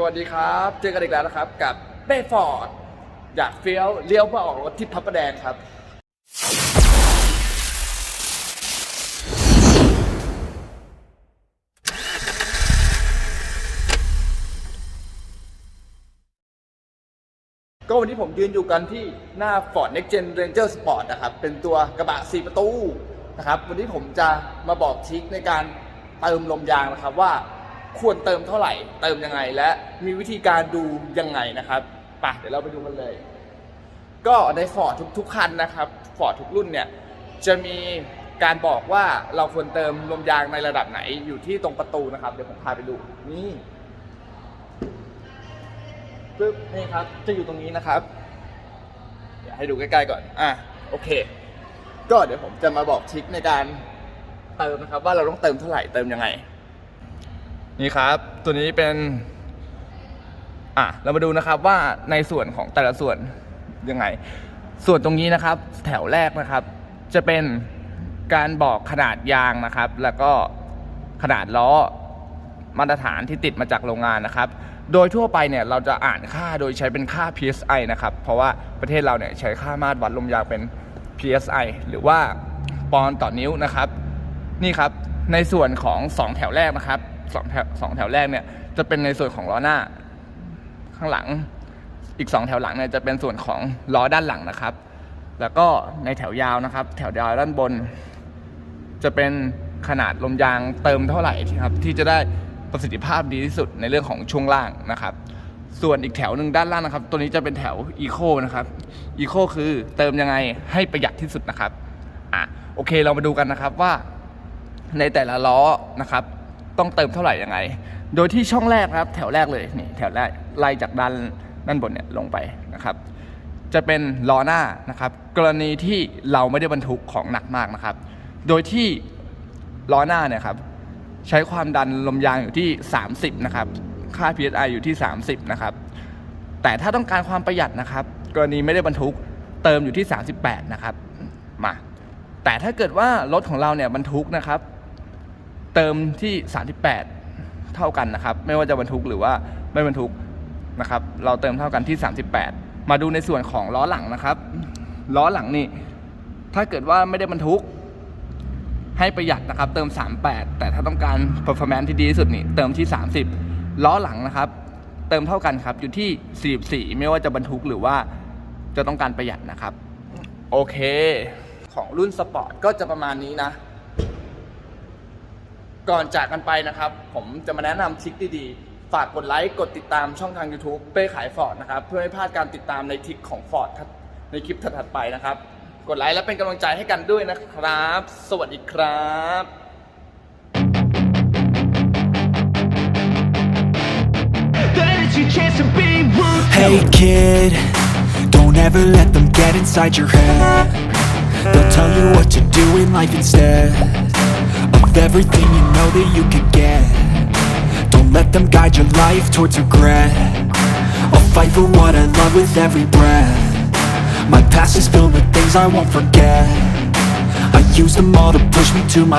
สวัสดีครับ เจอกันอีกแล้วนะครับ กับเป้ฟอร์ดอยากเฟี้ยวเลี้ยวมาออกรถที่พับประแดงครับ ก็วันนี้ผมยืนอยู่กันที่หน้า Ford Next Gen Ranger Sport นะครับ เป็นตัวกระบะ 4 ประตูนะครับ วันนี้ผมจะมาบอกทริคในการเติมลมยางนะครับว่า ควรเติมเท่าไหร่ เติมยังไงและมีวิธีการดูยังไงนะครับไปเดี๋ยวเราไปดูกันเลย ก็ใน Ford ทุกทุกคันนะครับ Ford ทุกรุ่นเนี่ยจะมีการบอกว่าเราควรเติมลมยางในระดับไหนอยู่ที่ตรงประตูนะครับ เดี๋ยวผมพาไปดูนี่ปึ๊บนี่ครับ จะอยู่ตรงนี้นะครับ เดี๋ยวให้ดูใกล้ๆก่อน อะโอเค ก็เดี๋ยวผมจะมาบอกทริคในการเติมนะครับ ว่าเราต้องเติมเท่าไหร่เติมยังไง นี่ครับ ตัวนี้เป็น อะเรามาดูนะครับว่าในส่วนของแต่ละส่วนยังไง ส่วนตรงนี้นะครับ แถวแรกนะครับ จะเป็นการบอกขนาดยางนะครับ แล้วก็ขนาดล้อมาตรฐานที่ติดมาจากโรงงานนะครับ โดยทั่วไปเนี่ยเราจะอ่านค่าโดยใช้เป็นค่า PSI นะครับ เพราะว่าประเทศเราเนี่ยใช้ค่ามาตรวัดลมยางเป็น PSI หรือว่าปอนต่อนิ้วนะครับ นี่ครับในส่วนของ 2 แถวแรกนะครับ สองแถวสองแถวแรกเนี่ยจะเป็นในส่วนของล้อหน้าข้างหลัง อีก 2 แถวหลังเนี่ยจะเป็นส่วนของล้อด้านหลังนะครับ แล้วก็ในแถวยาวนะครับ แถวยาวด้านบน จะเป็นขนาดลมยางเติมเท่าไหร่ครับที่จะได้ประสิทธิภาพดีที่สุดในเรื่องของช่วงล่างนะครับ ส่วนอีกแถวหนึ่งด้านล่างนะครับ ตัวนี้จะเป็นแถวอีโคนะครับอีโคคือเติมยังไงให้ประหยัดที่สุดนะครับอะโอเคเรามาดูกันนะครับว่าในแต่ละล้อนะครับ ต้องเติมเท่าไหร่ยังไง โดยที่ช่องแรกนะครับแถวแรกเลยนี่แถวแรกไล่จากด้านด้านบนเนี่ยลงไปนะครับ จะเป็นล้อหน้านะครับ กรณีที่เราไม่ได้บรรทุกของหนักมากนะครับ โดยที่ล้อหน้าเนี่ยครับใช้ความดันลมยางอยู่ที่ 30 นะครับ ค่า PSI อยู่ที่ 30 นะครับ แต่ถ้าต้องการความประหยัดนะครับ กรณีไม่ได้บรรทุกเติมอยู่ที่ 38 นะครับ มา แต่ถ้าเกิดว่ารถของเราเนี่ยบรรทุกนะครับ เติมที่ 38 เท่ากันนะครับ ไม่ว่าจะบรรทุกหรือว่าไม่บรรทุกนะครับ เราเติมเท่ากันที่ 38 มาดูในส่วนของล้อหลังนะครับ ล้อหลังนี่ ถ้าเกิดว่าไม่ได้บรรทุก ให้ประหยัดนะครับ เติม 38 แต่ถ้าต้องการ performance ที่ดีที่สุดนี่ เติมที่ 30 ล้อหลังนะครับ เติมเท่ากันครับ อยู่ที่ 44 ไม่ว่าจะบรรทุกหรือว่าจะต้องการประหยัดนะครับ โอเค ของรุ่นสปอร์ตก็จะประมาณนี้นะ ก่อนจากกันไปนะครับ ผมจะมาแนะนำทริคดีๆ ฝากกดไลค์ กดติดตามช่องทาง YouTube เป้ขายฟอร์ดนะครับ เพื่อไม่พลาดการติดตามในทริคของฟอร์ดในคลิปถัดๆไปนะครับ กดไลค์และเป็นกำลังใจให้กันด้วยนะครับ สวัสดีครับ Hey kid, don't ever let them get inside your head They'll tell you what to do in life instead everything you know that you could get. Don't let them guide your life towards regret. I'll fight for what I love with every breath. My past is filled with things I won't forget. I use them all to push me to my